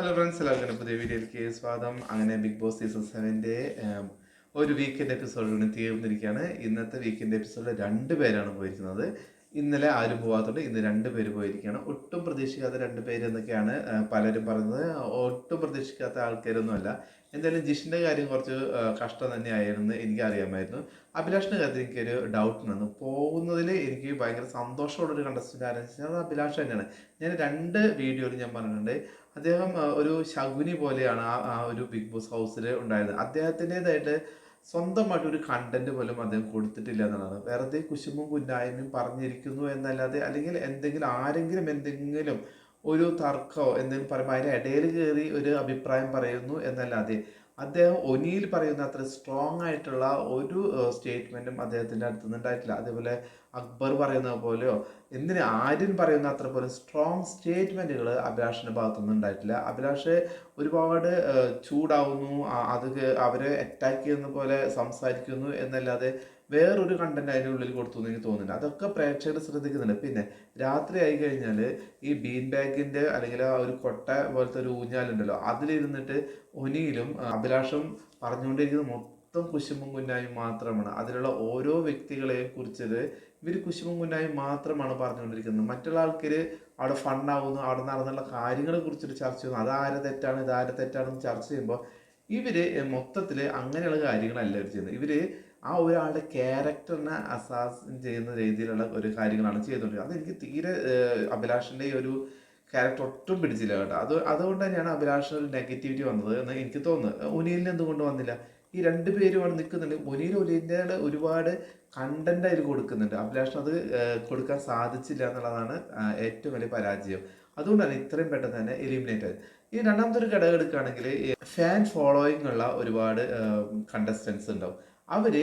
Hello friends എല്ലാവർക്കും പുതിയ വീഡിയോയിലേക്ക് സ്വാഗതം. അങ്ങനെ ബിഗ് ബോസ് സീസൺ സെവന്റെ ഒരു വീക്കെൻഡ് എപ്പിസോഡ് കൂടി തീർന്നിരിക്കുകയാണ്. ഇന്നത്തെ വീക്കെൻഡ് എപ്പിസോഡിൽ രണ്ട് പേരാണ് പോയിരിക്കുന്നത്. ഇന്നലെ ആരും പോകാത്തതുകൊണ്ട് ഇന്ന് രണ്ട് പേര് പോയിരിക്കുകയാണ് ഒട്ടും പ്രതീക്ഷിക്കാത്ത രണ്ട് പേര് എന്നൊക്കെയാണ് പലരും പറയുന്നത് ഒട്ടും പ്രതീക്ഷിക്കാത്ത ആൾക്കാരൊന്നുമല്ല. എന്തായാലും ജിഷിന്റെ കാര്യം കുറച്ച് കഷ്ടം തന്നെയായിരുന്നു എനിക്ക് അറിയാമായിരുന്നു അഭിലാഷിന്റെ കാര്യത്തിൽ എനിക്കൊരു ഡൗട്ട് വന്നു. പോകുന്നതിൽ എനിക്ക് ഭയങ്കര സന്തോഷമുള്ളൊരു കണ്ടസ്റ്റന്റ് ആരെന്ന് വെച്ചാൽ അത് അഭിലാഷ് തന്നെയാണ്. ഞാൻ രണ്ട് വീഡിയോയിൽ ഞാൻ പറഞ്ഞിട്ടുണ്ട്. അദ്ദേഹം ഒരു ശകുനി പോലെയാണ് ആ ഒരു ബിഗ് ബോസ് ഹൗസിൽ ഉണ്ടായിരുന്നത്. അദ്ദേഹത്തിന്റെതായിട്ട് സ്വന്തമായിട്ട് ഒരു കണ്ടന്റ് പോലും അദ്ദേഹം കൊടുത്തിട്ടില്ല എന്നുള്ളതാണ്. വെറുതെ കുശുമ്പും കുന്നായ്മയും പറഞ്ഞിരിക്കുന്നു എന്നല്ലാതെ അല്ലെങ്കിൽ എന്തെങ്കിലും ആരെങ്കിലും എന്തെങ്കിലും ഒരു തർക്കമോ എന്തെങ്കിലും പറയുമ്പോൾ അതിന്റെ ഇടയിൽ കയറി ഒരു അഭിപ്രായം പറയുന്നു എന്നല്ലാതെ അദ്ദേഹം ഒനിയിൽ പറയുന്ന അത്ര സ്ട്രോങ് ആയിട്ടുള്ള ഒരു സ്റ്റേറ്റ്മെന്റും അദ്ദേഹത്തിന്റെ അടുത്ത് നിന്നുണ്ടായിട്ടില്ല അതേപോലെ അക്ബർ പറയുന്ന പോലെയോ എന്തിന് ആര്യൻ പറയുന്ന അത്ര പോലെ സ്ട്രോങ് സ്റ്റേറ്റ്മെന്റുകൾ അഭിലാഷിന്റെ ഭാഗത്തുനിന്ന് ഉണ്ടായിട്ടില്ല. അഭിലാഷ് ഒരുപാട് ചൂടാവുന്നു അത് അവരെ അറ്റാക്ക് ചെയ്യുന്ന പോലെ സംസാരിക്കുന്നു എന്നല്ലാതെ വേറൊരു കണ്ടന്റ് അതിന്റെ ഉള്ളിൽ കൊടുത്തു എന്ന് എനിക്ക് തോന്നുന്നില്ല. അതൊക്കെ പ്രേക്ഷകർ ശ്രദ്ധിക്കുന്നുണ്ട്. പിന്നെ രാത്രി ആയി കഴിഞ്ഞാൽ ഈ ബീൻ ബാഗിന്റെ അല്ലെങ്കിൽ ആ ഒരു കൊട്ട പോലത്തെ ഒരു ഊഞ്ഞാലുണ്ടല്ലോ അതിലിരുന്നിട്ട് ഒനിയിലും അഭിലാഷം പറഞ്ഞുകൊണ്ടിരിക്കുന്നത് മൊത്തം കുശുമ്പും കുന്നായും മാത്രമാണ്. അതിലുള്ള ഓരോ വ്യക്തികളെയും കുറിച്ചത് ഇവർ കുശുമ്പും കുന്നായും മാത്രമാണ് പറഞ്ഞുകൊണ്ടിരിക്കുന്നത്. മറ്റുള്ള ആൾക്കാർ അവിടെ ഫണ്ടാവുന്നു അവിടെ നടന്നുള്ള കാര്യങ്ങളെ കുറിച്ചിട്ട് ചർച്ച ചെയ്യുന്നു. അതാരെ തെറ്റാണ് ഇതാരെ തെറ്റാണെന്ന് ചർച്ച ചെയ്യുമ്പോൾ ഇവർ മൊത്തത്തിൽ അങ്ങനെയുള്ള കാര്യങ്ങളല്ല ഇവർ ചെയ്യുന്നത്. ഇവർ ആ ഒരാളുടെ ക്യാരക്ടറിനെ അസാസ് ചെയ്യുന്ന രീതിയിലുള്ള ഒരു കാര്യങ്ങളാണ് ചെയ്തുകൊണ്ടിരിക്കുന്നത്. അതെനിക്ക് തീരെ അഭിലാഷിന്റെ ഈ ഒരു ക്യാരക്ടർ ഒട്ടും പിടിച്ചില്ല കേട്ടോ. അത് അതുകൊണ്ട് തന്നെയാണ് അഭിലാഷിന് ഒരു നെഗറ്റിവിറ്റി വന്നത് എന്ന് എനിക്ക് തോന്നുന്നത്. ഉനിലിന് എന്തുകൊണ്ട് വന്നില്ല. ഈ രണ്ട് പേരുമാണ് നിൽക്കുന്നുണ്ട്. മുനീൽ ഒലിന്റെ ഒരുപാട് കണ്ടന്റ് അതിൽ കൊടുക്കുന്നുണ്ട്. അഭിലാഷിന് അത് കൊടുക്കാൻ സാധിച്ചില്ല എന്നുള്ളതാണ് ഏറ്റവും വലിയ പരാജയം. അതുകൊണ്ടാണ് ഇത്രയും പെട്ടെന്ന് തന്നെ എലിമിനേറ്റ് ആയത്. ഈ രണ്ടാമത്തെ ഒരു ഘടകം എടുക്കുകയാണെങ്കിൽ ഫാൻ ഫോളോയിങ് ഉള്ള ഒരുപാട് കണ്ടസ്റ്റൻസ് ഉണ്ടാവും. അവർ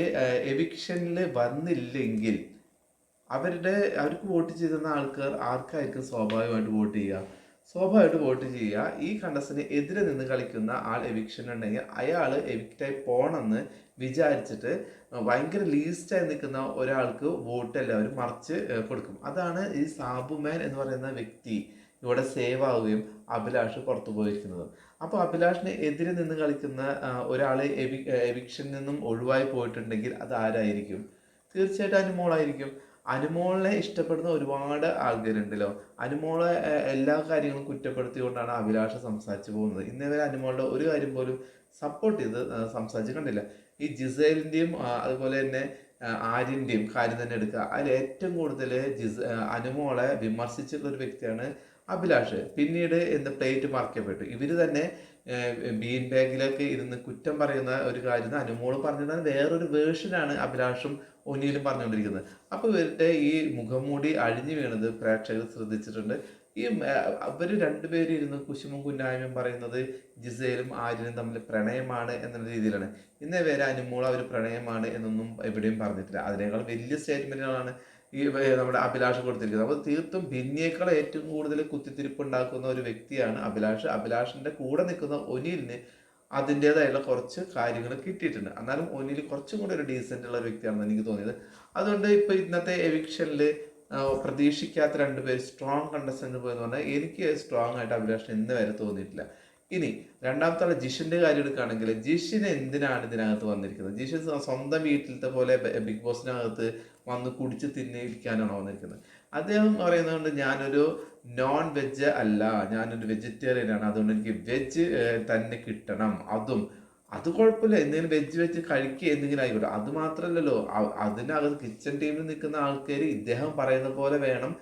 എവിക്ഷനിൽ വന്നില്ലെങ്കിൽ അവരുടെ അവർക്ക് വോട്ട് ചെയ്തിരുന്ന ആൾക്കാർ ആർക്കായിരിക്കും സ്വാഭാവികമായിട്ട് വോട്ട് ചെയ്യുക? സ്വാഭാവികമായിട്ട് വോട്ട് ചെയ്യുക. ഈ കണ്ടസ്റ്റിന് എതിരെ നിന്ന് കളിക്കുന്ന ആൾ എവിക്ഷൻ ഉണ്ടെങ്കിൽ അയാൾ എവിക്റ്റായി പോണെന്ന് വിചാരിച്ചിട്ട് ഭയങ്കര ലീസ്റ്റായി നിൽക്കുന്ന ഒരാൾക്ക് വോട്ട് എല്ലാവരും മറിച്ച് കൊടുക്കും. അതാണ് ഈ സാബുമാൻ എന്ന് പറയുന്ന വ്യക്തി. ഇവിടെ സേവ് ആവുകയും അഭിലാഷ് പുറത്തു പോയിരിക്കുന്നത്. അപ്പോൾ അഭിലാഷിന് എതിരെ നിന്ന് കളിക്കുന്ന ഒരാളെ എവി എവിക്ഷനിൽ നിന്നും ഒഴിവായി പോയിട്ടുണ്ടെങ്കിൽ അത് ആരായിരിക്കും? തീർച്ചയായിട്ടും അനുമോളായിരിക്കും അനുമോളിനെ ഇഷ്ടപ്പെടുന്ന ഒരുപാട് ആൾക്കാരുണ്ടല്ലോ. അനുമോളെ എല്ലാ കാര്യങ്ങളും കുറ്റപ്പെടുത്തിക്കൊണ്ടാണ് അഭിലാഷ് സംസാരിച്ചു പോകുന്നത്. ഇന്നേവരെ അനുമോളുടെ ഒരു കാര്യം പോലും സപ്പോർട്ട് ചെയ്ത് സംസാരിച്ച് കണ്ടില്ല. ഈ ജിസേലിന്റെയും അതുപോലെ തന്നെ ആര്യന്റെയും കാര്യം തന്നെ എടുക്കുക. അതിൽ ഏറ്റവും കൂടുതൽ ജിസ് അനുമോളെ വിമർശിച്ചിട്ടുള്ള ഒരു വ്യക്തിയാണ് അഭിലാഷ് പിന്നീട് എന്ത് പ്ലേറ്റ് മറക്കപ്പെട്ടു. ഇവർ തന്നെ ബീൻ ബാഗിലൊക്കെ ഇരുന്ന് കുറ്റം പറയുന്ന ഒരു കാര്യം അനുമോൾ പറഞ്ഞത് വേറൊരു വേർഷനാണ് അഭിലാഷും ഒനിയിലും പറഞ്ഞുകൊണ്ടിരിക്കുന്നത്. അപ്പോൾ ഇവരുടെ ഈ മുഖംമൂടി അഴിഞ്ഞു വീണത് പ്രേക്ഷകർ ശ്രദ്ധിച്ചിട്ടുണ്ട്. ഈ അവർ രണ്ടുപേരും ഇരുന്ന് കുശുമും കുന്നായ്മയും പറയുന്നത് ജിസയിലും ആര്യനും തമ്മിൽ പ്രണയമാണ് എന്നുള്ള രീതിയിലാണ്. ഇന്നേ വരെ അനുമോൾ അവർ പ്രണയമാണ് എന്നൊന്നും എവിടെയും പറഞ്ഞിട്ടില്ല. അതിനേക്കാൾ വലിയ സ്റ്റേറ്റ്മെന്റുകളാണ് ഈ നമ്മുടെ അഭിലാഷ് കൊടുത്തിരിക്കുന്നത്. അപ്പോൾ തീർത്തും ഭിന്നിയേക്കാൾ ഏറ്റവും കൂടുതൽ കുത്തിത്തിരിപ്പ് ഉണ്ടാക്കുന്ന ഒരു വ്യക്തിയാണ് അഭിലാഷ്. അഭിലാഷിന്റെ കൂടെ നിൽക്കുന്ന ഒനിലിന് അതിന്റേതായുള്ള കുറച്ച് കാര്യങ്ങൾ കിട്ടിയിട്ടുണ്ട്. എന്നാലും ഒനിൽ കുറച്ചും കൂടി ഒരു ഡീസന്റ് ഉള്ള ഒരു വ്യക്തിയാണെന്ന് എനിക്ക് തോന്നിയത്. അതുകൊണ്ട് ഇപ്പോൾ ഇന്നത്തെ എവിക്ഷനിൽ പ്രതീക്ഷിക്കാത്ത രണ്ടുപേര് സ്ട്രോങ് കണ്ടസ്റ്റന്റ് പോയെന്ന് പറഞ്ഞാൽ എനിക്ക് സ്ട്രോങ് ആയിട്ട് അഭിലാഷൻ ഇന്ന് വരെ തോന്നിയിട്ടില്ല. ഇനി രണ്ടാമത്തെ ആൾ ജിഷിന്റെ കാര്യം എടുക്കുകയാണെങ്കിൽ ജിഷിന് എന്തിനാണ് ഇതിനകത്ത് വന്നിരിക്കുന്നത്? ജിഷിൻ സ്വന്തം വീട്ടിലത്തെ പോലെ ബിഗ് ബോസിനകത്ത് വന്ന് കുടിച്ച് തിന്നിരിക്കാനാണ് വന്നിരിക്കുന്നത്. അദ്ദേഹം പറയുന്നതുകൊണ്ട് ഞാനൊരു നോൺ വെജ് അല്ല ഞാനൊരു വെജിറ്റേറിയൻ ആണ്. അതുകൊണ്ട് എനിക്ക് വെജ് തന്നെ കിട്ടണം. അതും അത് കുഴപ്പമില്ല. എന്തെങ്കിലും വെജ് വെച്ച് കഴിക്കുക എന്തെങ്കിലും ആയിക്കോട്ടെ. അത് മാത്രമല്ലല്ലോ അതിനകത്ത് കിച്ചൺ ടീമിൽ നിൽക്കുന്ന ആൾക്കാർ ഇദ്ദേഹം പറയുന്ന പോലെ വേണം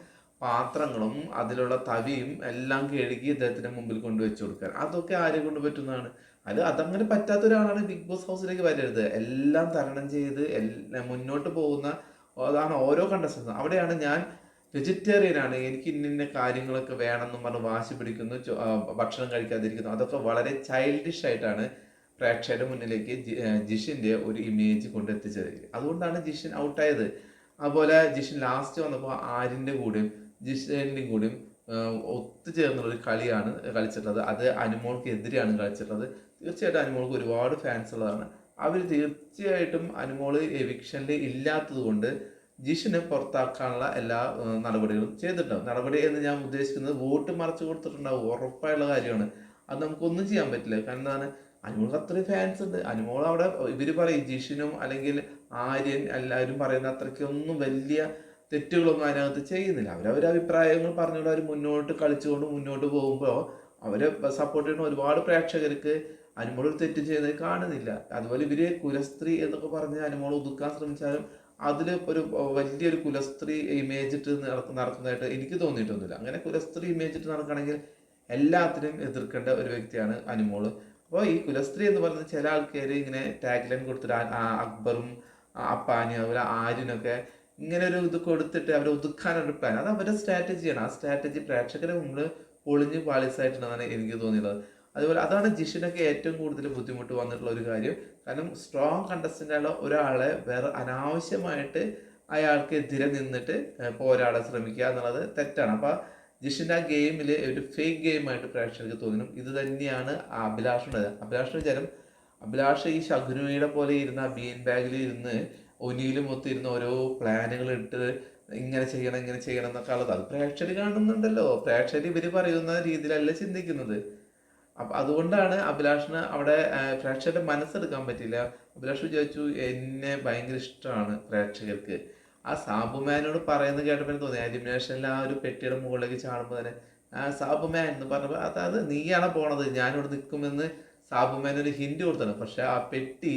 പാത്രങ്ങളും അതിലുള്ള തവിയും എല്ലാം കഴുകി ഇദ്ദേഹത്തിന്റെ മുമ്പിൽ കൊണ്ട് വെച്ച് കൊടുക്കാൻ. അതൊക്കെ ആരെ കൊണ്ട് പറ്റുന്നതാണ്? അത് അതങ്ങനെ പറ്റാത്ത ഒരാളാണ് ബിഗ് ബോസ് ഹൗസിലേക്ക് വരരുത്. എല്ലാം തരണം ചെയ്ത് മുന്നോട്ട് പോകുന്ന അതാണ് ഓരോ കണ്ടസ്റ്റൻസ് അവിടെയാണ് ഞാൻ വെജിറ്റേറിയൻ ആണ്. എനിക്ക് ഇന്ന കാര്യങ്ങളൊക്കെ വേണമെന്നും പറഞ്ഞ് വാശി പിടിക്കുന്നു. ഭക്ഷണം കഴിക്കാതിരിക്കുന്നു. അതൊക്കെ വളരെ ചൈൽഡിഷ് ആയിട്ടാണ് പ്രേക്ഷകരുടെ മുന്നിലേക്ക് ജിഷിന്റെ ഒരു ഇമേജ് കൊണ്ടെത്തിച്ചത്. അതുകൊണ്ടാണ് ജിഷിൻ ഔട്ടായത്. അതുപോലെ ജിഷിൻ ലാസ്റ്റ് വന്നപ്പോൾ ആര്യന്റെ കൂടെയും ജിഷിന്റെയും കൂടെയും ഒത്തു ഒത്തുചേർന്നുള്ള ഒരു കളിയാണ് കളിച്ചിട്ടുള്ളത്. അത് അനുമോൾക്ക് എതിരെയാണ് കളിച്ചിട്ടുള്ളത്. തീർച്ചയായിട്ടും അനുമോൾക്ക് ഒരുപാട് ഫാൻസ് ഉള്ളതാണ്. അവർ തീർച്ചയായിട്ടും അനുമോൾ എവിക്ഷനിൽ ഇല്ലാത്തത് കൊണ്ട് ജിഷിനെ പുറത്താക്കാനുള്ള എല്ലാ നടപടികളും ചെയ്തിട്ടുണ്ടാവും. നടപടി എന്ന് ഞാൻ ഉദ്ദേശിക്കുന്നത് വോട്ട് മറച്ചു കൊടുത്തിട്ടുണ്ടാവും. ഉറപ്പായുള്ള കാര്യമാണ്. അത് നമുക്കൊന്നും ചെയ്യാൻ പറ്റില്ല. കാരണം എന്താണ്? അനുമോൾക്ക് അത്രയും ഫാൻസ് ഉണ്ട്. അനുമോൾ അവിടെ ഇവർ പറയും ജിഷിനും അല്ലെങ്കിൽ ആര്യൻ എല്ലാവരും പറയുന്ന അത്രയ്ക്കൊന്നും വലിയ തെറ്റുകളൊന്നും അതിനകത്ത് ചെയ്യുന്നില്ല. അവരവരുടെ അഭിപ്രായങ്ങൾ പറഞ്ഞുകൊണ്ട് അവർ മുന്നോട്ട് കളിച്ചുകൊണ്ട് മുന്നോട്ട് പോകുമ്പോൾ അവരെ സപ്പോർട്ട് ചെയ്യുന്ന ഒരുപാട് പ്രേക്ഷകർക്ക് അനുമോൾ ഒരു തെറ്റ് ചെയ്ത് കാണുന്നില്ല. അതുപോലെ ഇവർ കുലസ്ത്രീ എന്നൊക്കെ പറഞ്ഞ് അനുമോൾ ഒതുക്കാൻ ശ്രമിച്ചാലും അതിൽ ഒരു വലിയൊരു കുലസ്ത്രീ ഇമേജ് ഇട്ട് നടക്ക നടക്കുന്നതായിട്ട് എനിക്ക് തോന്നിയിട്ടൊന്നുമില്ല. അങ്ങനെ കുലസ്ത്രീ ഇമേജ് ഇട്ട് നടക്കുകയാണെങ്കിൽ എല്ലാത്തിനും എതിർക്കേണ്ട ഒരു വ്യക്തിയാണ് അനുമോൾ. അപ്പോൾ ഈ കുലസ്ത്രീ എന്ന് പറയുന്നത് ചില ആൾക്കാർ ഇങ്ങനെ ടാഗ് ലൈൻ കൊടുത്തിട്ട് അക്ബറും അപ്പാനും അതുപോലെ ആര്യനൊക്കെ ഇങ്ങനെ ഒരു ഇത് കൊടുത്തിട്ട് അവരെ ഒതുക്കാനൊരു പ്ലാൻ അത് അവരുടെ സ്ട്രാറ്റജിയാണ് ആ സ്ട്രാറ്റജി പ്രേക്ഷകരെ മുമ്പിൽ പൊളിഞ്ഞ് പാളിസായിട്ടുണ്ടെന്നാണ് എനിക്ക് തോന്നിയുള്ളത് അതുപോലെ അതാണ് ജിഷിനൊക്കെ ഏറ്റവും കൂടുതൽ ബുദ്ധിമുട്ട് വന്നിട്ടുള്ള ഒരു കാര്യം. കാരണം സ്ട്രോങ് കണ്ടസ്റ്റന്റായ ഒരാളെ വേറെ അനാവശ്യമായിട്ട് അയാൾക്ക് എതിരെ നിന്നിട്ട് പോരാടാൻ ശ്രമിക്കുക എന്നുള്ളത് തെറ്റാണ്. അപ്പോൾ ജിഷിന്റെ ആ ഗെയിമിൽ ഒരു ഫേക്ക് ഗെയിമായിട്ട് പ്രേക്ഷകർക്ക് തോന്നും ഇത് തന്നെയാണ് ആ അഭിലാഷുള്ളത് അഭിലാഷിന്റെ വിചാരം അഭിലാഷ് ഈ ശകുനുയുടെ പോലെ ഇരുന്ന ബീൻ ബാഗിൽ ഇരുന്ന് ഒനിയിലും ഒത്തിരുന്ന് ഓരോ പ്ലാനുകൾ ഇട്ട് ഇങ്ങനെ ചെയ്യണം ഇങ്ങനെ ചെയ്യണം എന്നൊക്കെ ഉള്ളത്. അത് പ്രേക്ഷകർ കാണുന്നുണ്ടല്ലോ. പ്രേക്ഷകർ ഇവർ പറയുന്ന രീതിയിലല്ല ചിന്തിക്കുന്നത്. അപ്പൊ അതുകൊണ്ടാണ് അഭിലാഷിന് അവിടെ പ്രേക്ഷകരുടെ മനസ്സെടുക്കാൻ പറ്റില്ല അഭിലാഷ് വിചാരിച്ചു എന്നെ ഭയങ്കര ഇഷ്ടമാണ് പ്രേക്ഷകർക്ക്. ആ സാബുമാനോട് പറയുന്നത് കേട്ടപ്പോൾ തോന്നി എലിമിനേഷനിൽ ആ ഒരു പെട്ടിയുടെ മുകളിലേക്ക് ചാടുമ്പോൾ തന്നെ ആ സാബുമാൻ എന്ന് പറഞ്ഞപ്പോൾ അതായത് നീയാണ് പോണത് ഞാനിവിടെ നിൽക്കുമെന്ന് സാബുമാൻ ഒരു ഹിന്റ് കൊടുത്താണ്. പക്ഷെ ആ പെട്ടി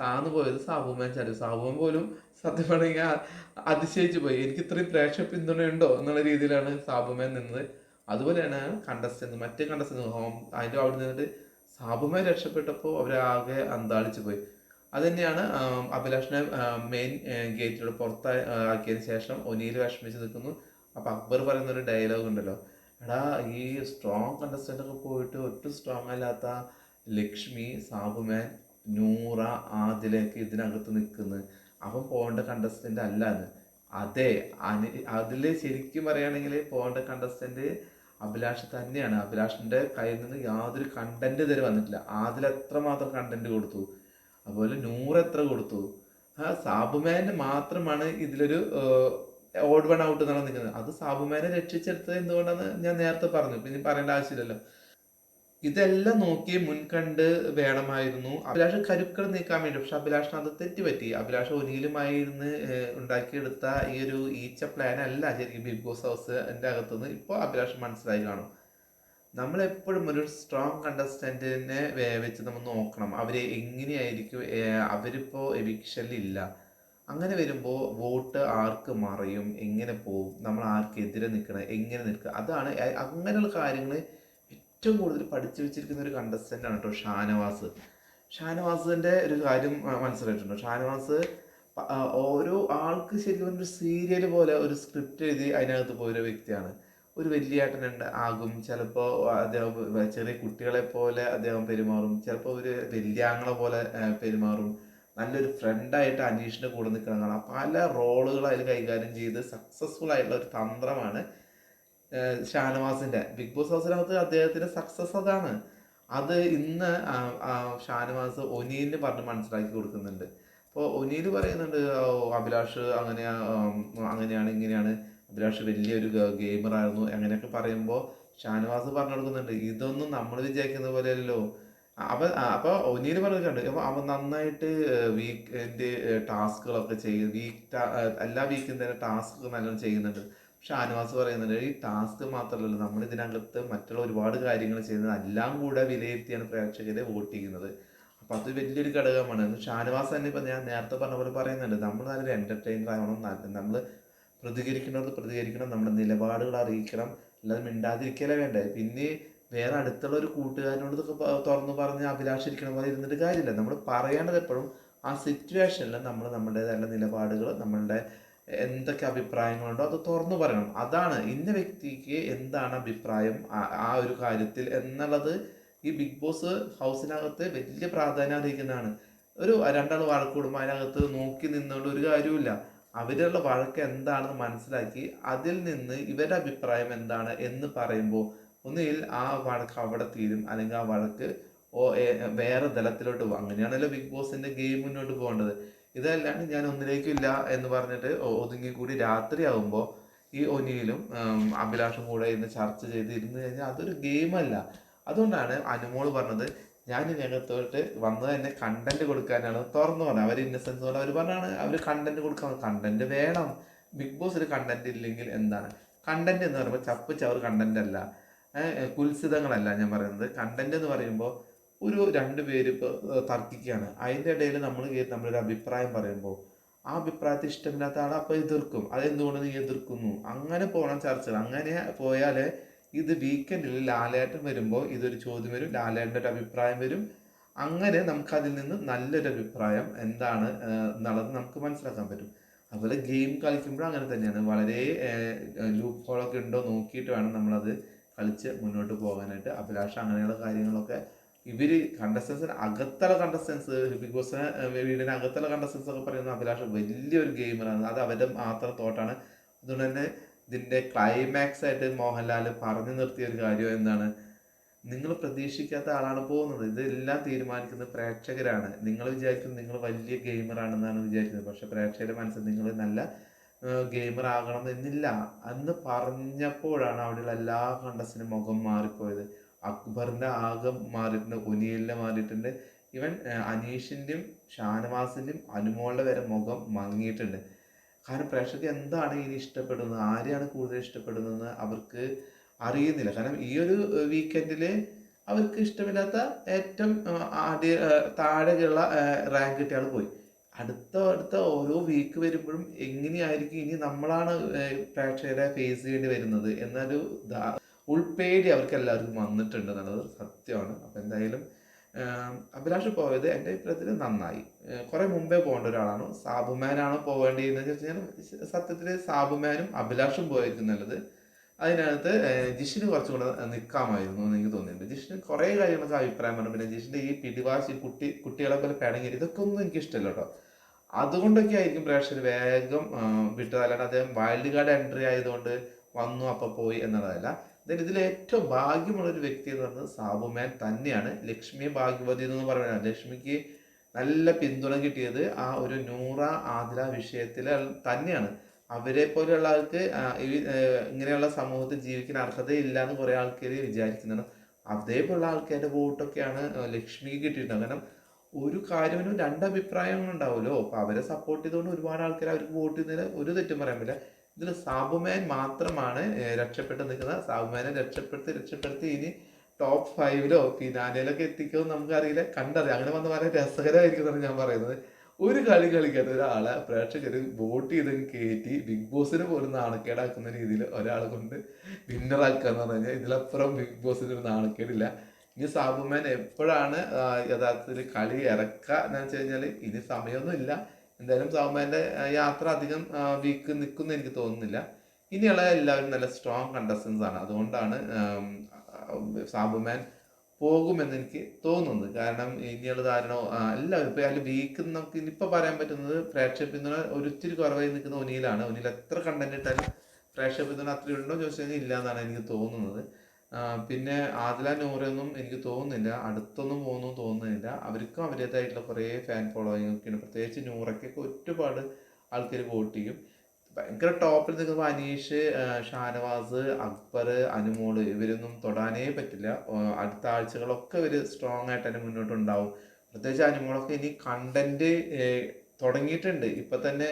താന്നു പോയത് സാബുമാൻ ചാടി. സാബുമാൻ പോലും സത്യം പറഞ്ഞാൽ അതിശയിച്ചു പോയി. എനിക്ക് ഇത്രയും പ്രേക്ഷക പിന്തുണയുണ്ടോ എന്നുള്ള രീതിയിലാണ് സാബുമാൻ നിന്നത്. അതുപോലെയാണ് കണ്ടസ്റ്റന്റ് മറ്റേ കണ്ടസ്റ്റന്റ് ഹോം അതിന്റെ അവിടെ നിന്നിട്ട് സാബുമായി രക്ഷപ്പെട്ടപ്പോൾ അവരാകെ അന്താളിച്ചു പോയി. അത് തന്നെയാണ് അഭിലാഷിനെ മെയിൻ ഗേറ്റിലൂടെ പുറത്ത് ആക്കിയതിന് ശേഷം ഒനിയിൽ വിഷമിച്ച് നിൽക്കുന്നു. അപ്പൊ അക്ബർ പറയുന്ന ഒരു ഡയലോഗ് ഉണ്ടല്ലോ. എടാ ഈ സ്ട്രോങ് കണ്ടസ്റ്റന്റ് ഒക്കെ പോയിട്ട് ഒട്ടും സ്ട്രോങ് അല്ലാത്ത ലക്ഷ്മി സാബുമാൻ നൂറ ആദിലേക്ക് ഇതിനകത്ത് നിൽക്കുന്നു. അവൻ പോകേണ്ട കണ്ടസ്റ്റന്റ് അല്ല അതെ അതിൽ ശരിക്കും പറയുകയാണെങ്കിൽ പോകേണ്ട കണ്ടസ്റ്റന്റ് അഭിലാഷ് തന്നെയാണ്. അഭിലാഷിന്റെ കയ്യിൽ നിന്ന് യാതൊരു കണ്ടന്റ് ഇതുവരെ വന്നിട്ടില്ല. എത്ര മാത്രം കണ്ടന്റ് കൊടുത്തു? അതുപോലെ നൂറ് എത്ര കൊടുത്തു? സാബുമാന് മാത്രമാണ് ഇതിലൊരു ഓഡ് വൺ ഔട്ട് എന്നാണ് നിൽക്കുന്നത് അത് സാബുമാനെ രക്ഷിച്ചെടുത്തത് എന്തുകൊണ്ടാന്ന് ഞാൻ നേരത്തെ പറഞ്ഞു. പിന്നെ പറയേണ്ട ആവശ്യമില്ലല്ലോ. ഇതെല്ലാം നോക്കി മുൻകണ്ട് വേണമായിരുന്നു. അഭിലാഷ് കരുക്കൾ നീക്കാൻ വേണ്ടി പക്ഷെ അഭിലാഷിന് അത് തെറ്റുപറ്റി. അഭിലാഷ് ഒനിയിലുമായി ഇരുന്ന് ഉണ്ടാക്കിയെടുത്ത ഈ ഒരു ഈച്ച പ്ലാൻ അല്ല ശരിക്കും ബിഗ് ബോസ് ഹൗസ് എന്റെ അകത്തുനിന്ന് ഇപ്പോൾ അഭിലാഷ് മനസ്സിലായി കാണും. നമ്മൾ എപ്പോഴും ഒരു സ്ട്രോങ് കണ്ടസ്റ്റന്റിനെ വെച്ച് നമ്മൾ നോക്കണം. അവർ എങ്ങനെയായിരിക്കും ഏഹ്, അവരിപ്പോ എവിക്ഷനിൽ ഇല്ല. അങ്ങനെ വരുമ്പോൾ വോട്ട് ആർക്ക് മറയും? എങ്ങനെ പോവും? നമ്മൾ ആർക്കെതിരെ നിൽക്കണം? എങ്ങനെ നിൽക്കുക അതാണ് അങ്ങനെയുള്ള കാര്യങ്ങൾ ഏറ്റവും കൂടുതൽ പഠിച്ചു വെച്ചിരിക്കുന്ന ഒരു കണ്ടസ്റ്റന്റ് ആണ് കേട്ടോ ഷാനവാസ്. ഷാനവാസിന്റെ ഒരു കാര്യം മനസ്സിലായിട്ടുണ്ടോ? ഷാനവാസ് ഓരോ ആൾക്ക് ശരിക്കും ഒരു സീരിയൽ പോലെ ഒരു സ്ക്രിപ്റ്റ് എഴുതി അതിനകത്ത് പോയൊരു വ്യക്തിയാണ്. ഒരു വലിയ ഏട്ടനുണ്ട് ആകും. ചിലപ്പോൾ അദ്ദേഹം ചെറിയ കുട്ടികളെ പോലെ അദ്ദേഹം പെരുമാറും. ചിലപ്പോൾ ഒരു വലിയാങ്ങളെ പോലെ പെരുമാറും. നല്ലൊരു ഫ്രണ്ടായിട്ട് അനീഷിന്റെ കൂടെ നിൽക്കണം കാണാം പല റോളുകൾ അതിൽ കൈകാര്യം ചെയ്ത് സക്സസ്ഫുൾ ആയിട്ടുള്ള ഒരു തന്ത്രമാണ് ഏഹ് ഷാനവാസിന്റെ ബിഗ് ബോസ് ഹൗസിനകത്ത് അദ്ദേഹത്തിന്റെ സക്സസ് അതാണ്. അത് ഇന്ന് ഷാനവാസ് ഒനീലിന് പറഞ്ഞ് മനസ്സിലാക്കി കൊടുക്കുന്നുണ്ട്. അപ്പോൾ ഒനീൽ പറയുന്നുണ്ട് അഭിലാഷ് അങ്ങനെ അങ്ങനെയാണ് ഇങ്ങനെയാണ്. അഭിലാഷ് വലിയൊരു ഗെയിമറായിരുന്നു അങ്ങനെയൊക്കെ പറയുമ്പോൾ ഷാനവാസ് പറഞ്ഞു കൊടുക്കുന്നുണ്ട് ഇതൊന്നും നമ്മൾ വിചാരിക്കുന്ന പോലെയല്ലോ അവ അപ്പോൾ ഒനീൽ പറഞ്ഞിട്ടുണ്ട് അപ്പോൾ അവൻ നന്നായിട്ട് വീക്കെൻഡ് ടാസ്കുകളൊക്കെ ചെയ്യും വീക്ക് എല്ലാ വീക്കും തന്നെ ടാസ്ക് നല്ലോണം ചെയ്യുന്നുണ്ട്. ഷാനവാസ് പറയുന്നത് ഈ ടാസ്ക് മാത്രമല്ല നമ്മൾ ഇതിനകത്ത് മറ്റുള്ള ഒരുപാട് കാര്യങ്ങൾ ചെയ്യുന്നത് എല്ലാം കൂടെ വിലയിരുത്തിയാണ് പ്രേക്ഷകരെ വോട്ട് ചെയ്യുന്നത്. അപ്പൊ അത് വലിയൊരു ഘടകമാണ്. ഷാനവാസ് തന്നെ ഇപ്പൊ ഞാൻ നേരത്തെ പറഞ്ഞ പോലെ പറയുന്നുണ്ട് നമ്മൾ നല്ലൊരു എന്റർടൈനർ ആവണം നമ്മൾ പ്രതികരിക്കേണ്ടത് പ്രതികരിക്കണം നമ്മുടെ നിലപാടുകൾ അറിയിക്കണം അല്ലാതെ മിണ്ടാതിരിക്കലേ വേണ്ടേ? പിന്നെ വേറെ അടുത്തുള്ള ഒരു കൂട്ടുകാരനോട് തുറന്നു പറഞ്ഞ് അഭിലാഷിരിക്കണ പോലെ ഇരുന്നിട്ട് കാര്യമില്ല. നമ്മൾ പറയേണ്ടത് എപ്പോഴും ആ സിറ്റുവേഷനിൽ നമ്മൾ നമ്മുടേതായ നിലപാടുകൾ നമ്മളുടെ എന്തൊക്കെ അഭിപ്രായങ്ങളുണ്ടോ അത് തുറന്നു പറയണം. അതാണ് ഇന്ന വ്യക്തിക്ക് എന്താണ് അഭിപ്രായം ആ- ഒരു കാര്യത്തിൽ എന്നുള്ളത് ഈ ബിഗ് ബോസ് ഹൗസിനകത്ത് വലിയ പ്രാധാന്യം അറിയിക്കുന്നതാണ്. ഒരു രണ്ടാൾ വഴക്കൂടുമ്പോൾ അതിനകത്ത് നോക്കി നിന്നുകൊണ്ട് ഒരു കാര്യവുമില്ല. അവരുള്ള വഴക്ക് എന്താണെന്ന് മനസ്സിലാക്കി അതിൽ നിന്ന് ഇവരുടെ അഭിപ്രായം എന്താണ് എന്ന് പറയുമ്പോൾ ഒന്നുകിൽ ആ വഴക്ക് അവിടെ തീരും അല്ലെങ്കിൽ ആ വഴക്ക് ഓ വേറെ തലത്തിലോട്ട് പോകും. അങ്ങനെയാണല്ലോ ബിഗ് ബോസിന്റെ ഗെയിം മുന്നോട്ട് പോകേണ്ടത്. ഇതല്ലാണ്ട് ഞാൻ ഒന്നിലേക്കും ഇല്ല എന്ന് പറഞ്ഞിട്ട് ഒതുങ്ങി കൂടി രാത്രിയാവുമ്പോൾ ഈ ഒനിയിലും അഭിലാഷം കൂടെ ഇരുന്ന് ചർച്ച ചെയ്ത് ഇരുന്ന് കഴിഞ്ഞാൽ അതൊരു ഗെയിമല്ല. അതുകൊണ്ടാണ് അനുമോൾ പറഞ്ഞത് ഞാൻ ഇതിനകത്തോട്ട് വന്നത് തന്നെ കണ്ടന്റ് കൊടുക്കാനാണ് തുറന്നു പറഞ്ഞത്. അവർ ഇന്നസെൻസ് പോലെ അവർ പറഞ്ഞാണ് അവർ കണ്ടന്റ് കൊടുക്കാൻ കണ്ടന്റ് വേണം. ബിഗ് ബോസ് ഒരു കണ്ടന്റ് ഇല്ലെങ്കിൽ എന്താണ്? കണ്ടന്റ് എന്ന് പറയുമ്പോൾ ചപ്പ് ചവർ കണ്ടന്റ് അല്ല. കുൽസിതങ്ങളല്ല ഞാൻ പറയുന്നത്. കണ്ടന്റ് എന്ന് പറയുമ്പോൾ ഒരു രണ്ട് പേര് ഇപ്പോൾ തർക്കിക്കുകയാണ് അതിന്റെ ഇടയിൽ നമ്മൾ നമ്മളൊരു അഭിപ്രായം പറയുമ്പോൾ ആ അഭിപ്രായത്തെ ഇഷ്ടമില്ലാത്ത ആൾ അപ്പോൾ എതിർക്കും. അതെന്തുകൊണ്ട് നീ എതിർക്കുന്നു? അങ്ങനെ പോകണം ചർച്ചകൾ. അങ്ങനെ പോയാൽ ഇത് വീക്കെൻഡിൽ ലാലേട്ടൻ വരുമ്പോൾ ഇതൊരു ചോദ്യം വരും. ലാലേട്ടന്റെ ഒരു അഭിപ്രായം വരും. അങ്ങനെ നമുക്ക് അതിൽ നിന്ന് നല്ലൊരു അഭിപ്രായം എന്താണ് എന്നുള്ളത് നമുക്ക് മനസ്സിലാക്കാൻ പറ്റും. അതുപോലെ ഗെയിം കളിക്കുമ്പോഴും അങ്ങനെ തന്നെയാണ്. വളരെ ലൂപ്പ് ഹോളൊക്കെ ഉണ്ടോ നോക്കിയിട്ട് വേണം നമ്മളത് കളിച്ച് മുന്നോട്ട് പോകാനായിട്ട്. അഭിലാഷ അങ്ങനെയുള്ള കാര്യങ്ങളൊക്കെ ഇവർ കണ്ടസ്റ്റൻസിന് അകത്തുള്ള കണ്ടസ്റ്റൻസ് ബിഗ് ബോസിന് വീടിന് അകത്തുള്ള കണ്ടസ്റ്റൻസ് ഒക്കെ പറയുന്ന അഭിലാഷ് വലിയൊരു ഗെയിമറാണ് അത് അവരുടെ മാത്രം തോട്ടാണ്. അതുകൊണ്ട് തന്നെ ഇതിന്റെ ക്ലൈമാക്സ് ആയിട്ട് മോഹൻലാൽ പറഞ്ഞു നിർത്തിയ ഒരു കാര്യം എന്താണ്? നിങ്ങൾ പ്രതീക്ഷിക്കാത്ത ആളാണ് പോകുന്നത്. ഇതെല്ലാം തീരുമാനിക്കുന്നത് പ്രേക്ഷകരാണ്. നിങ്ങൾ വിചാരിക്കുന്നത് നിങ്ങൾ വലിയ ഗെയിമറാണെന്നാണ് വിചാരിക്കുന്നത്. പക്ഷെ പ്രേക്ഷകരുടെ മനസ്സിൽ നിങ്ങൾ നല്ല ഗെയിമർ ആകണം എന്നില്ല. അന്ന് പറഞ്ഞപ്പോഴാണ് അവിടെയുള്ള എല്ലാ കണ്ടസ്റ്റിനും മുഖം മാറിപ്പോയത്. അക്ബറിന്റെ ആകെ മാറിയിട്ടുണ്ട് ഒനിയലിന്റെ മാറിയിട്ടുണ്ട്. ഇവൻ അനീഷിന്റെയും ഷാനവാസിന്റെയും അനുമോളുടെ വരെ മുഖം മങ്ങിയിട്ടുണ്ട്. കാരണം പ്രേക്ഷകർക്ക് എന്താണ് ഇനി ഇഷ്ടപ്പെടുന്നത്? ആരെയാണ് കൂടുതൽ ഇഷ്ടപ്പെടുന്നതെന്ന് അവർക്ക് അറിയുന്നില്ല. കാരണം ഈ ഒരു വീക്കെൻഡിൽ അവർക്ക് ഇഷ്ടമില്ലാത്ത ഏറ്റവും ആദ്യ താഴെയുള്ള റാങ്ക് കിട്ടിയ ആൾ പോയി. അടുത്ത അടുത്ത ഓരോ വീക്ക് വരുമ്പോഴും എങ്ങനെയായിരിക്കും ഇനി നമ്മളാണ് പ്രേക്ഷകരെ ഫേസ് ചെയ്യേണ്ടി വരുന്നത് എന്നൊരു ഉൾപ്പേടി അവർക്ക് എല്ലാവർക്കും വന്നിട്ടുണ്ട് എന്നുള്ളത് സത്യമാണ്. അപ്പം എന്തായാലും അഭിലാഷ് പോയത് എന്റെ അഭിപ്രായത്തിൽ നന്നായി. കുറേ മുമ്പേ പോകേണ്ട ഒരാളാണ്. സാബുമാനാണ് പോകേണ്ടിയെന്ന് വെച്ച് കഴിഞ്ഞാൽ സത്യത്തിൽ സാബുമാനും അഭിലാഷും പോയിരിക്കും നല്ലത്. അതിനകത്ത് ജിഷിന് കുറച്ചും കൂടെ നിൽക്കാമായിരുന്നു എന്ന് എനിക്ക് തോന്നിയിട്ടുണ്ട്. ജിഷിന് കുറേ കാര്യങ്ങളൊക്കെ അഭിപ്രായം പറഞ്ഞു. പിന്നെ ജിഷിന്റെ ഈ പിടിവാശി കുട്ടി കുട്ടികളെ പോലെ പിണങ്ങി ഇതൊക്കെ ഒന്നും എനിക്ക് ഇഷ്ടമല്ല കേട്ടോ. അതുകൊണ്ടൊക്കെ ആയിരിക്കും പ്രേക്ഷകർ വേഗം വിട്ടതല്ലാണ്ട് അദ്ദേഹം വൈൽഡ് കാർഡ് എൻട്രി ആയതുകൊണ്ട് വന്നു അപ്പൊ പോയി എന്നുള്ളതല്ല. Then ഇതിൽ ഏറ്റവും ഭാഗ്യമുള്ള ഒരു വ്യക്തി എന്ന് പറയുന്നത് സാബുമാൻ തന്നെയാണ്. ലക്ഷ്മി ഭാഗ്യവതി എന്ന് പറയുന്നത്. ലക്ഷ്മിക്ക് നല്ല പിന്തുണ കിട്ടിയത് ആ ഒരു നൂറ ആതിര വിഷയത്തിൽ തന്നെയാണ്. അവരെ പോലെയുള്ള ആൾക്ക് ഇങ്ങനെയുള്ള സമൂഹത്തിൽ ജീവിക്കാൻ അർഹതയില്ല എന്ന് കുറേ ആൾക്കാർ വിചാരിക്കുന്നുണ്ട്. അതേപോലുള്ള ആൾക്കാരുടെ വോട്ടൊക്കെയാണ് ലക്ഷ്മിക്ക് കിട്ടിയിട്ടുണ്ട്. കാരണം ഒരു കാര്യത്തിനും രണ്ട് അഭിപ്രായങ്ങൾ ഉണ്ടാവുമല്ലോ. അപ്പൊ അവരെ സപ്പോർട്ട് ചെയ്തുകൊണ്ട് ഒരുപാട് ആൾക്കാർ അവർക്ക് വോട്ട് ചെയ്യുന്നതിൽ ഒരു തെറ്റും പറയാൻ പറ്റില്ല. ഇതിൽ സാബുമാൻ മാത്രമാണ് രക്ഷപ്പെട്ട് നിൽക്കുന്നത്. സാബുമാനെ രക്ഷപ്പെടുത്തി രക്ഷപ്പെടുത്തി ഇനി ടോപ്പ് ഫൈവിലോ ഫിനാലയിലൊക്കെ എത്തിക്കുമെന്ന് നമുക്കറിയില്ല. കണ്ടറിയാം. അങ്ങനെ വന്ന് വളരെ രസകരമായിരിക്കും എന്നാണ് ഞാൻ പറയുന്നത്. ഒരു കളി കളിക്കാത്ത ഒരാളെ പ്രേക്ഷകർ വോട്ട് ചെയ്ത് കയറ്റി ബിഗ് ബോസിന് പോലും നാണക്കേടാക്കുന്ന രീതിയിൽ ഒരാളെ കൊണ്ട് വിന്നറാക്കുക എന്ന് പറഞ്ഞു കഴിഞ്ഞാൽ ഇതിലപ്പുറം ബിഗ് ബോസിന് ഒരു നാണക്കേടില്ല. ഇനി സാബുമാൻ എപ്പോഴാണ് യഥാർത്ഥത്തിൽ കളി ഇറക്കുക എന്ന് വെച്ച് കഴിഞ്ഞാൽ ഇനി സമയമൊന്നും ഇല്ല എന്തായാലും സാബുമാന്റെ യാത്ര അധികം വീക്ക് നിൽക്കുന്ന എനിക്ക് തോന്നുന്നില്ല. ഇനിയുള്ള എല്ലാവരും നല്ല സ്ട്രോങ് കണ്ടസ്റ്റൻസ് ആണ്. അതുകൊണ്ടാണ് സാബുമാൻ പോകുമെന്ന് എനിക്ക് തോന്നുന്നത്. കാരണം ഇനിയുള്ള ധാരണ എല്ലാവരും ഇപ്പം അതിൽ വീക്ക് നമുക്ക് ഇനിയിപ്പോൾ പറയാൻ പറ്റുന്നത് പ്രേക്ഷക പിന്തുണ ഒരിത്തിരി കുറവായി നിൽക്കുന്ന ഒനിയിലാണ്. ഒനിയിൽ എത്ര കണ്ടന്റ് ഇട്ടാലും പ്രേക്ഷക പിന്തുണ അത്രയുണ്ടോ ചോദിച്ചു കഴിഞ്ഞാൽ ഇല്ല എന്നാണ് എനിക്ക് തോന്നുന്നത്. പിന്നെ ആദില നൂറൊന്നും എനിക്ക് തോന്നുന്നില്ല അടുത്തൊന്നും പോകുന്നു തോന്നുന്നില്ല. അവർക്കും അവരുടേതായിട്ടുള്ള കുറേ ഫാൻ ഫോളോയിങ് ഒക്കെയാണ് പ്രത്യേകിച്ച് നൂറയ്ക്കൊക്കെ ഒരുപാട് ആൾക്കാർ വോട്ട് ചെയ്യും. ഭയങ്കര ടോപ്പിൽ നിൽക്കുമ്പോൾ അനീഷ് ഷാനവാസ് അക്ബർ അനുമോൾ ഇവരൊന്നും തൊടാനേ പറ്റില്ല. അടുത്ത ആഴ്ചകളൊക്കെ ഇവർ സ്ട്രോങ് ആയിട്ട് തന്നെ മുന്നോട്ടുണ്ടാവും പ്രത്യേകിച്ച് അനുമോളൊക്കെ ഇനി കണ്ടന്റ് തുടങ്ങിയിട്ടുണ്ട്. ഇപ്പോ തന്നെ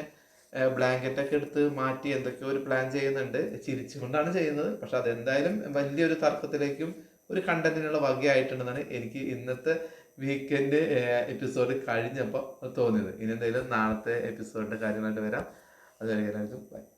ബ്ലാങ്കറ്റ് ഒക്കെ എടുത്ത് മാറ്റി എന്തൊക്കെയോ ഒരു പ്ലാൻ ചെയ്യുന്നുണ്ട്. ചിരിച്ചുകൊണ്ടാണ് ചെയ്യുന്നത്. പക്ഷെ അതെന്തായാലും വലിയൊരു തർക്കത്തിലേക്കും ഒരു കണ്ടന്റിനുള്ള വകയായിട്ടുണ്ടെന്നാണ് എനിക്ക് ഇന്നത്തെ വീക്കെൻഡ് എപ്പിസോഡ് കഴിഞ്ഞപ്പോൾ തോന്നിയത്. ഇനി എന്തായാലും നാളത്തെ എപ്പിസോഡിന്റെ കാര്യമായിട്ട് വരാം. അത് എല്ലാവർക്കും ബൈ